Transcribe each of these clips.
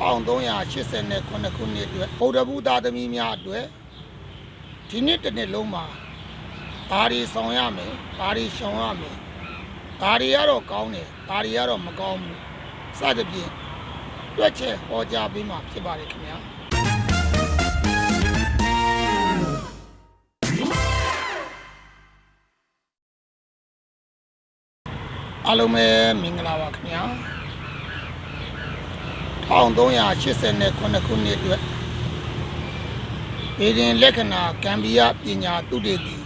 1389ခုနှစ်အတွက်ဗုဒ္ဓဘုသားသမီးများအတွက်ဒီနှစ်တစ်နှစ်လုံးမှာဘာတွေဆောင်ရမယ်ဘာတွေရှောင်ရမယ်ဘာတွေကတော့ကောင်းတယ်ဘာတွေကတော့မကောင်းဘူးစသဖြင့်တွက်ချက်ဟောကြားပေးမှာဖြစ်ပါတယ်ခင်ဗျာအားလုံးပဲမင်္ဂလာပါခင်ဗျာ 1389ခုနှစ်အတွက်ဒေရင်လက္ခဏာကံビယပညာတုတေတိ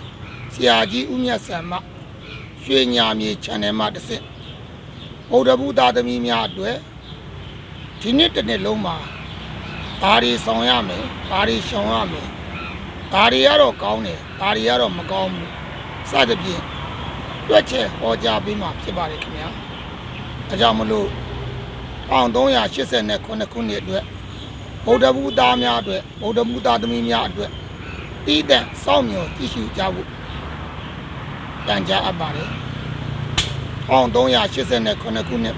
ဆရာကြီးဦးမြတ်ဆံမရွှေညာမြေ channel မှာတစ်ဆင့်ဗုဒ္ဓဘုသားသမီးများအတွက်ဒီနှစ်တစ်နှစ်လုံးမှာဘာတွေဆောင်ရမယ်ဘာတွေရှောင်ရမယ်ဘာတွေကတော့ကောင်းတယ်ဘာတွေကတော့မကောင်းဘူးစသဖြင့်တွက်ချက်ဟောကြားပေးမှာဖြစ်ပါတယ်ခင်ဗျာအဲကြောင့်မလို့ 1389ခုနှစ်အတွက်ဗုဒ္ဓဘုသားများအတွက်ဗုဒ္ဓဘုသားသမီးများအတွက်တည်တဲ့စောင့်မျှော်ကြည့်ရှုကြဖို့တန်ကြားအပ်ပါတယ်1389ခုနှစ်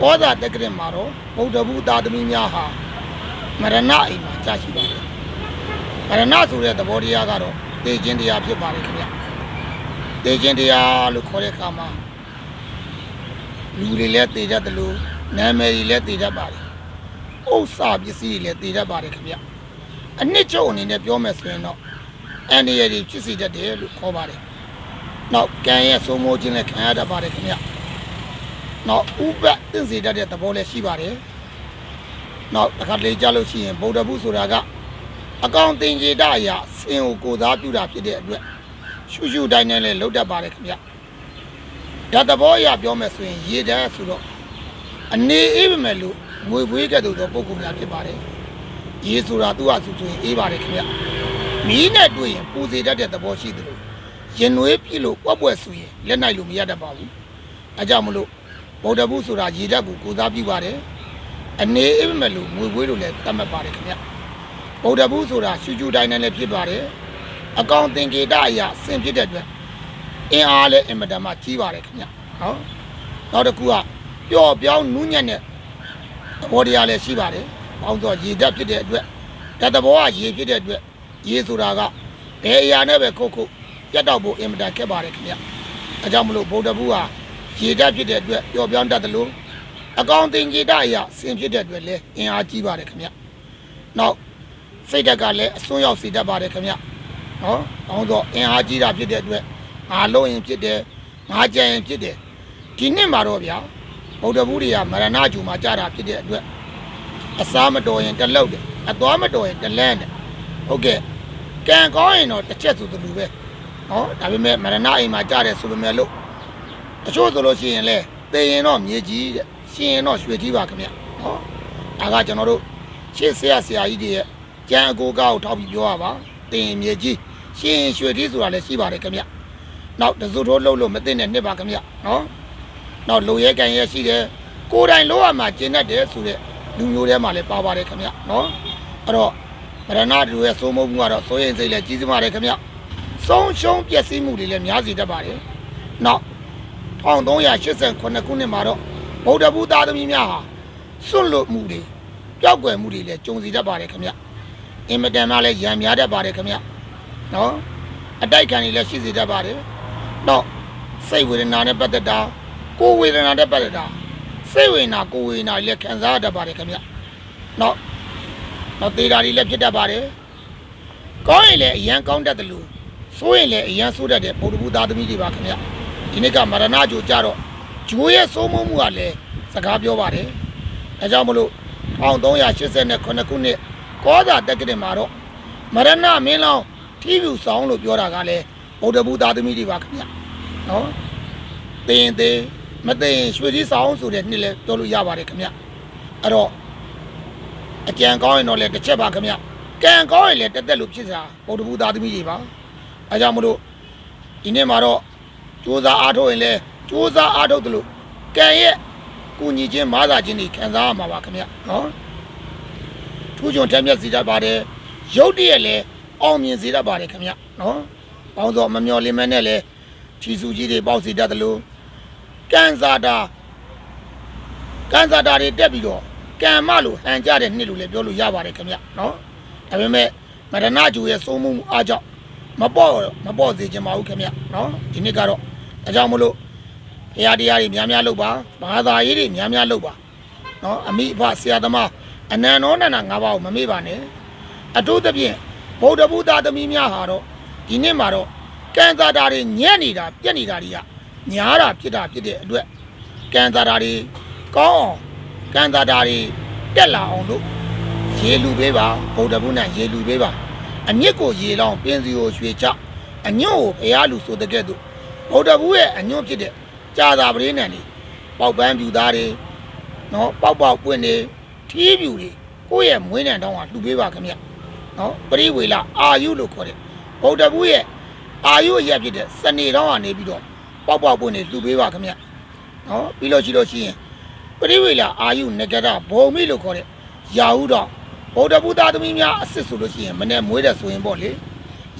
ကောဇာတက္ကရာမှာတော့ဗုဒ္ဓဘုသားသမီးများဟာမရဏအိမ်မှာကြာရှိပါတယ်မရဏဆိုတဲ့သဘောတရားကတော့တေခြင်းတရားဖြစ်ပါတယ်ခင်ဗျတေခြင်းတရားလို့ခေါ်တဲ့အခါမှာလူတွေလည်းတည်တတ်တယ်လို့ နာမည်တွေလည်းတည်တတ်ပါတယ်။ဥစ္စာပစ္စည်းတွေလည်းတည်တတ်ပါတယ်ခင်ဗျ။အနှစ်ချုပ်အနေနဲ့ပြောမယ်ဆိုရင်တော့အန္တရာယ်တွေဖြစ်စေတတ်တယ်လို့ခေါ်ပါတယ်။နောက်ကံရဲ့စိုးမိုးခြင်းလည်းခံရတတ်ပါတယ်ခင်ဗျ။နောက်ဥပ္ပသင်စေတတ်တဲ့သဘောလည်းရှိပါတယ်။နောက်တစ်ခါတလေကြားလို့ရှိရင်ဗုဒ္ဓဘုဆိုတာကအကောင်တင်ကြီးတအရာစင်ကိုကိုယ်စားပြုတာဖြစ်တဲ့အတွက်ရှုရှုတိုင်းနဲ့လည်းလှုပ်တတ်ပါတယ်ခင်ဗျ။ဓာတ်သဘောအရပြောမယ်ဆိုရင်ရေတန်းဆိုတော့ အနေအေးပဲမဲ့လို့ငွေပွေးကဲ့သို့သောပုံကုများဖြစ်ပါတယ်။ရေဆိုတာသူ့ဟာသူဆိုရင်အေးပါတယ်ခင်ဗျ။မီးနဲ့တွေ့ရင်ပူစေတတ်တဲ့သဘောရှိသလိုရင်နွေးပြည့်လို့ပွက်ပွက်ဆိုရင်လက်နိုင်လို့မရတတ်ပါဘူး။အဲကြောင့်မလို့ဗုဒ္ဓဘုဆိုတာရေဓာတ်ကိုကိုးစားပြုပါတယ်။အနေအေးပဲမဲ့လို့ငွေပွေးလို့လည်းတတ်မှတ်ပါတယ်ခင်ဗျ။ဗုဒ္ဓဘုဆိုတာရှူရှူတိုင်းနဲ့လည်းဖြစ်ပါတယ်။အကောင်သင်္ကေတအရာဆင်ဖြစ်တဲ့အတွက်အင်းအားလည်းအင်မတန်မှကြီးပါတယ်ခင်ဗျနော်နောက်တစ်ခုက ပျော့ပြောင်းနူးညံ့တဲ့သဘောတရားလည်းရှိပါတယ်ပေါင်းတော့ရေဓာတ်ဖြစ်တဲ့အတွက်ဓာတ်သဘောကရေဖြစ်တဲ့အတွက်ရေဆိုတာကဘယ်အရာနဲ့ပဲခုတ်ခုတ်ပြတ်တော့ဖို့အင်မတန်ခက်ပါတယ်ခင်ဗျအဲကြောင့်မလို့ဗုဒ္ဓဘုရားရေဓာတ်ဖြစ်တဲ့အတွက်ပျော့ပြောင်းတတ်တယ်လို့အကောင်တင်ကြီးတအရာဆင်ဖြစ်တဲ့အတွက်လည်းအင်အားကြီးပါတယ်ခင်ဗျနောက်စိတ်ဓာတ်ကလည်းအစွန်းရောက်စေတတ်ပါတယ်ခင်ဗျနော်ပေါင်းတော့အင်အားကြီးတာဖြစ်တဲ့အတွက်ငါလုံးရင်ဖြစ်တယ်ငါကြံရင်ဖြစ်တယ်ဒီနှစ်မှာတော့ဗျာ ဗုဒ္ဓဘုရားမရဏဂျူမှာကြာတာဖြစ်တဲ့အတွက်အစားမတော်ရင်တလောက်တယ်အသွားမတော်ရင်တလန်းတယ်ဟုတ်ကဲ့ကံကောင်းရင်တော့တစ်ချက်ဆိုသလိုပဲဟောဒါပေမဲ့မရဏအိမ်မှာကြာတယ်ဆိုပေမဲ့လို့တချို့ဆိုလို့ရှိရင်လဲသေရင်တော့မြေကြီးတဲ့ရှင်ရင်တော့ရွှေကြီးပါခင်ဗျဟောဒါကကျွန်တော်တို့ရှေ့ဆရာဆရာကြီးတွေရဲ့ကြံအကိုကောက်ထောက်ပြီးပြောရပါသေရင်မြေကြီးရှင်ရင်ရွှေကြီးဆိုတာလည်းရှိပါတယ်ခင်ဗျနောက်တစုထိုးလှုပ်လို့မသိတဲ့နှစ်ပါခင်ဗျနော် နောက်လူရဲကန်ရဲရှိတယ်ကိုယ်တိုင်လောရမှာကျင့်တတ်တယ်ဆိုတဲ့လူမျိုးထဲမှာလည်းပါပါတယ်ခင်ဗျနော်အဲ့တော့ဗရဏတူရဲ့စိုးမိုးမှုကတော့စိုးရင်စိတ်လည်းကြီးစမာတယ်ခင်ဗျဆုံးရှုံးပျက်စီးမှုတွေလည်းများစီတတ်ပါတယ်နောက်1389ခုနှစ်မှာတော့ဗုဒ္ဓဘုသားသမီးများဟာစွန့်လွတ်မှုတွေပျောက်ကွယ်မှုတွေလည်းကြုံစီတတ်ပါတယ်ခင်ဗျအင်မတန်မှလည်းရံများတတ်ပါတယ်ခင်ဗျနော်အတိုက်ခံတွေလည်းရှိစေတတ်ပါတယ်တော့စိတ်ဝေဒနာနဲ့ပတ်သက်တာ ကိုယ်ဝေဒနာနဲ့ပတ်သက်တာစိတ်ဝေဒနာကိုယ်ဝေဒနာတွေလည်းခံစားရတတ်ပါတယ်ခင်ဗျ။တော့တော့သေးတာတွေလည်းဖြစ်တတ်ပါတယ်။ကောင်းရင်လည်းအရန်ကောင်းတတ်တယ်လို့ဆိုးရင်လည်းအရန်ဆိုးတတ်တဲ့ဗုဒ္ဓဘုသားသမီးတွေပါခင်ဗျ။ဒီနေ့ကမရဏကြိုကြတော့ဂျိုးရဲ့စိုးမိုးမှုကလည်းစကားပြောပါတယ်။အဲကြောင့်မလို့1389ခုနှစ်ကောဇာတက္ကရာမှာတော့မရဏမင်းလောင်းထီးပြူဆောင်လို့ပြောတာကလည်းဗုဒ္ဓဘုသားသမီးတွေပါခင်ဗျနော်သိရင်သိ မသိရင်ရွှေကြီးဆောင်ဆိုတဲ့နှစ်လဲပြောလို့ရပါတယ်ခင်ဗျအဲ့တော့အကြံကောင်းရင်တော့လည်းတစ်ချက်ပါခင်ဗျကံကောင်းရင်လည်းတက်တက်လို့ဖြစ်စားဗုဒ္ဓဘုသားသမီးတွေပါအဲကြောင့်မလို့ဒီနေ့မှာတော့စူးစမ်းအားထုတ်ရင်လည်းစူးစမ်းအားထုတ်တယ်လို့ကံရဲ့ကုညီခြင်းမာသာခြင်းတွေခံစားရမှာပါခင်ဗျနော်ထူးချွန်ထက်မြက်စီတတ်ပါတယ်ရုပ်တရက်လည်းအောင်မြင်စေတတ်ပါတယ်ခင်ဗျနော်ပေါင်းစောမမျော်လင့်မဲနဲ့လဲချီစုကြီးတွေပေါက်စီတတ်တယ်လို့ ကန်စာတာကန်စာတာတွေတက်ပြီးတော့ကံမလို့ဟန်ကြတဲ့နှစ်လို့လည်းပြောလို့ရပါတယ်ခင်ဗျနော်ဒါပေမဲ့မရဏဂျူရဲ့စိုးမှုအားကြောင့်မပေါ့မပေါ့စေချင်ပါဘူးခင်ဗျနော်ဒီနှစ်ကတော့ဒါကြောင့်မလို့ဘုရားတရားတွေများများလုပ်ပါဘာသာရေးတွေများများလုပ်ပါနော်အမိအဖဆရာသမားအနန္တောနန္ဒငါးပါးကိုမမေ့ပါနဲ့အထူးသဖြင့်ဗုဒ္ဓဘုရားသမီးများဟာတော့ဒီနှစ်မှာတော့ကံသာတာတွေညံ့နေတာပြက်နေတာတွေက ညားတာဖြစ်တာဖြစ်တဲ့အတွက်ကံသာတာတွေကောင်းအောင်ကံသာတာတွေတက်လာအောင်လို့ရေလူပေးပါဗုဒ္ဓဘုရားရေလူပေးပါအမြင့်ကိုရေလောင်းပင်စီကိုရွှေချအညွန့်ကိုဘုရားလူဆိုတဲ့ကဲ့သို့ဗုဒ္ဓဘုရဲ့အညွန့်ဖြစ်တဲ့ကြာသာပရိနံတွေပေါက်ပန်းပြူသားတွေနော်ပေါက်ပေါက်ပွင့်တွေထီးပြူတွေကိုယ့်ရဲ့မွေးနံတောင်းဟာလှူပေးပါခင်ဗျနော်ပရိဝေလာအာယုလို့ခေါ်တဲ့ဗုဒ္ဓဘုရဲ့အာယုအရက်ဖြစ်တဲ့စနေတောင်းကနေပြီးတော့ ပေါက်ပေါက်ပွင့်တွေလှူပေးပါခင်ဗျနော်ပြီးလို့ရှိလို့ရှိရင်ပရိဝေလာအာယုနဂရဘုံမိလို့ခေါ်တဲ့ရာဟုတော်ဗုဒ္ဓဘုသားသမီးများအစ်စ်ဆိုလို့ရှိရင်မနေ့မွေးတဲ့ဆိုရင်ပေါ့လေ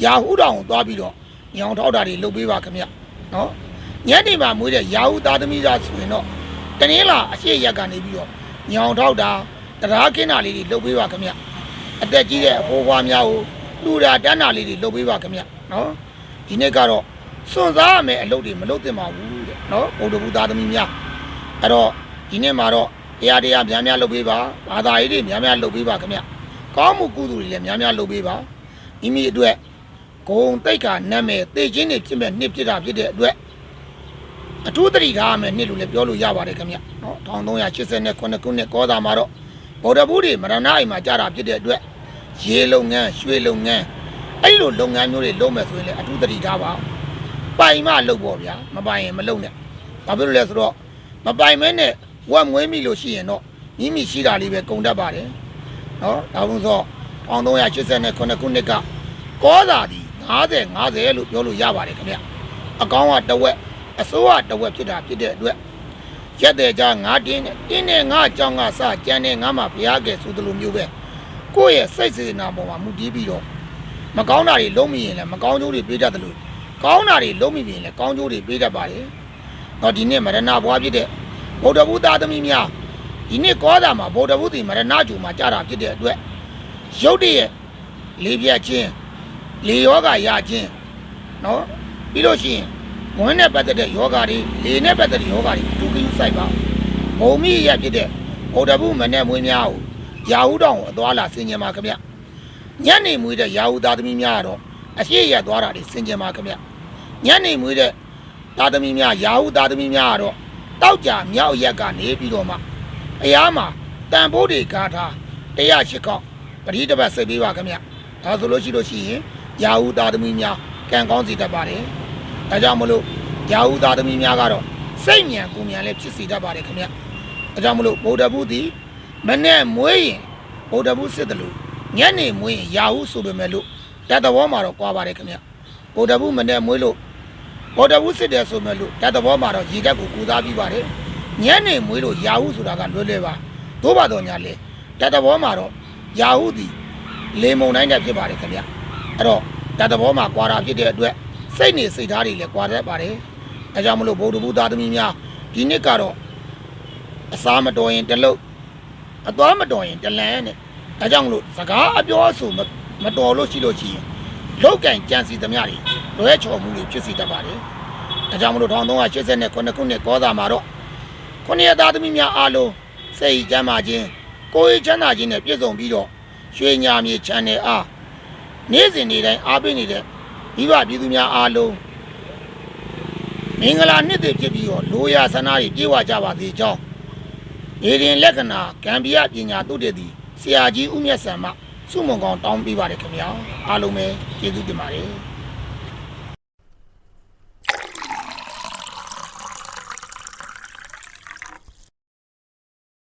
ရာဟုတော်ကိုသွားပြီးတော့ညောင်ထောက်တာတွေလုပ်ပေးပါခင်ဗျနော်ညနေမှာမွေးတဲ့ရာဟုသားသမီးသားဆိုရင်တော့တနင်္လာအရှိရက်ကနေပြီးတော့ညောင်ထောက်တာတရားကင်းတာလေးတွေလုပ်ပေးပါခင်ဗျအသက်ကြီးတဲ့အဖိုးဖွားများကိုလူတာတန်းတာလေးတွေလုပ်ပေးပါခင်ဗျနော်ဒီနေ့ကတော့ စွန့်စားရမယ်အလုပ်တွေမလုပ်သင့်ပါဘူးတဲ့နော်ဗုဒ္ဓဘုသားသမီးများအဲ့တော့ဒီနေ့မှာတော့တရားတရားများများလုပ်ပေးပါဘာသာရေးတွေများများလုပ်ပေးပါခင်ဗျကောင်းမှုကုသိုလ်တွေလည်းများများလုပ်ပေးပါမိမိအတွက်ဂုံတိတ်ခါနတ်မဲ့သိချင်းတွေဖြစ်မဲ့နှစ်ဖြစ်တာဖြစ်တဲ့အတွက်အထူးတတိထားရမယ်နှစ်လို့လည်းပြောလို့ရပါတယ်ခင်ဗျနော်1389ခုနှစ်ကောသာမှာတော့ဗုဒ္ဓဘုရားမရဏအိမ်မှာကြာတာဖြစ်တဲ့အတွက်ရေလုပ်ငန်းရွှေလုပ်ငန်းအဲ့လိုလုပ်ငန်းမျိုးတွေလုပ်မယ်ဆိုရင်လည်းအထူးတတိထားပါ ပိုင်မှလုပ်ပေါ့ဗျာမပိုင်ရင်မလုပ်နဲ့ဘာဖြစ်လို့လဲဆိုတော့မပိုင်မဲနဲ့ဝက်မွေးမိလို့ရှိရင်တော့မိမိရှိတာလေးပဲကုန်တတ်ပါတယ်နော်ဒါဘူးဆို1389ခုနှစ်ကကောသာဒီ90 50လို့ပြောလို့ရပါတယ်ခင်ဗျအကောင်းကတဝက်အစိုးရတဝက်ဖြစ်တာဖြစ်တဲ့အတွက်ရက်တဲ့ကြားငါတင်းနဲ့တင်းနဲ့ငါအကြောင်းကစကြမ်းနဲ့ငါမှဘုရားကဲဆိုသလိုမျိုးပဲကိုယ့်ရဲ့စိတ်စေနာပေါ်မှာမူတည်ပြီးတော့မကောင်းတာတွေလုံးမိရင်လည်းမကောင်းကျိုးတွေပေးတတ်တယ်လို့ ကောင်းတာတွေလုံးမိရင်လည်းကောင်းကျိုးတွေပေးတတ်ပါတယ်တော့ဒီနေ့မရဏဘွားဖြစ်တဲ့ဗုဒ္ဓဘုသားသမီးများဒီနေ့ကောသာမှာဗုဒ္ဓဘုသီမရဏဂျူမှာကြာတာဖြစ်တဲ့အတွက်ရုပ်တရက်လေးပြတ်ခြင်းလေယောဂရခြင်းနော်ပြီးလို့ရှိရင်ဝန်းနဲ့ပတ်သက်တဲ့ယောဂတွေလေနဲ့ပတ်သက်တဲ့ယောဂတွေအတူတူစိုက်ပါဘုံမိရဖြစ်တဲ့ဗုဒ္ဓဘုမနဲ့မွေးများကိုရာဟုတောင်ကိုအသွားလာဆင်ကျင်ပါခင်ဗျညနေမွေးတဲ့ရာဟုသားသမီးများကတော့အရှိရသွားတာတွေဆင်ကျင်ပါခင်ဗျ ညနေမွေးတဲ့သားသမီးများရာဟုသားသမီးများကတော့တောက်ကြမြောက်ရက်ကနေပြီးတော့မှအရာမှာတန်ဖိုးတွေကားထားတရားရှိကောက်ပရိဒပတ်စိတ်ပေးပါခင်ဗျဒါဆိုလို့ရှိလို့ရှိရင်ရာဟုသားသမီးများကံကောင်းစေတတ်ပါတယ်ဒါကြောင့်မလို့ရာဟုသားသမီးများကတော့စိတ်မြန်ကိုမြန်လည်းဖြစ်စေတတ်ပါတယ်ခင်ဗျဒါကြောင့်မလို့ဗုဒ္ဓဘုသည်မနဲ့မွေးရင်ဗုဒ္ဓဘုစစ်တယ်လို့ညနေမွေးရင်ရာဟုဆိုပေမဲ့လို့တတ်တော်မှာတော့ကြွားပါတယ်ခင်ဗျဗုဒ္ဓဘုမနဲ့မွေးလို့ ဗုဒ္ဓဘုစစ်တယ်ဆိုမဲ့လို့တတ်တော်မှာတော့ရည်တက်ကိုကူသားပြီးပါတယ်ညနေမွေးလို့ရာဟုဆိုတာကလွယ်လွယ်ပါသို့ပါတော့ညာလေတတ်တော်မှာတော့ရာဟုသည်လေမုံတိုင်းတက်ဖြစ်ပါတယ်ခင်ဗျအဲ့တော့တတ်တော်မှာကြွားတာဖြစ်တဲ့အတွက်စိတ်နေစိတ်သားတွေလည်းကြွားတတ်ပါတယ်အဲကြောင့်မလို့ဗုဒ္ဓဘုသားသမီးများဒီနှစ်ကတော့အစာမတော်ရင်တလုတ်အသွားမတော်ရင်တလန်းနဲ့ဒါကြောင့်မလို့စကားအပြောအဆိုမမတော်လို့ရှိလို့ရှိရင် လောက်ကင်ကြံစီသမျှတွေလွဲချော်မှုတွေဖြစ်စီတတ်ပါတယ်ဒါကြောင့်မလို့1389ခုနှစ်ကောသာမှာတော့ခုနှစ်သားသမီးများအားလုံးစိတ်ကြမ်းပါခြင်းကိုယ်ရေးချမ်းသာခြင်းနဲ့ပြည့်စုံပြီးတော့ရွှေညာမြေချမ်းနယ်အားနေ့စဉ်နေ့တိုင်းအားပေးနေတဲ့မိဘပြည်သူများအားလုံးမင်္ဂလာနှစ်တည်ဖြစ်ပြီးတော့လိုရာဆန္ဒတွေပြေဝကြပါသေးကြောင်းဒေရင်လက္ခဏာကံပြပညာတုတည်သည်ဆရာကြီးဦးမြတ်ဆံမှ စုမုံကောင်တောင်းပေးပါတယ်ခင်ဗျာအားလုံးပဲကျေးဇူးတင်ပါတယ်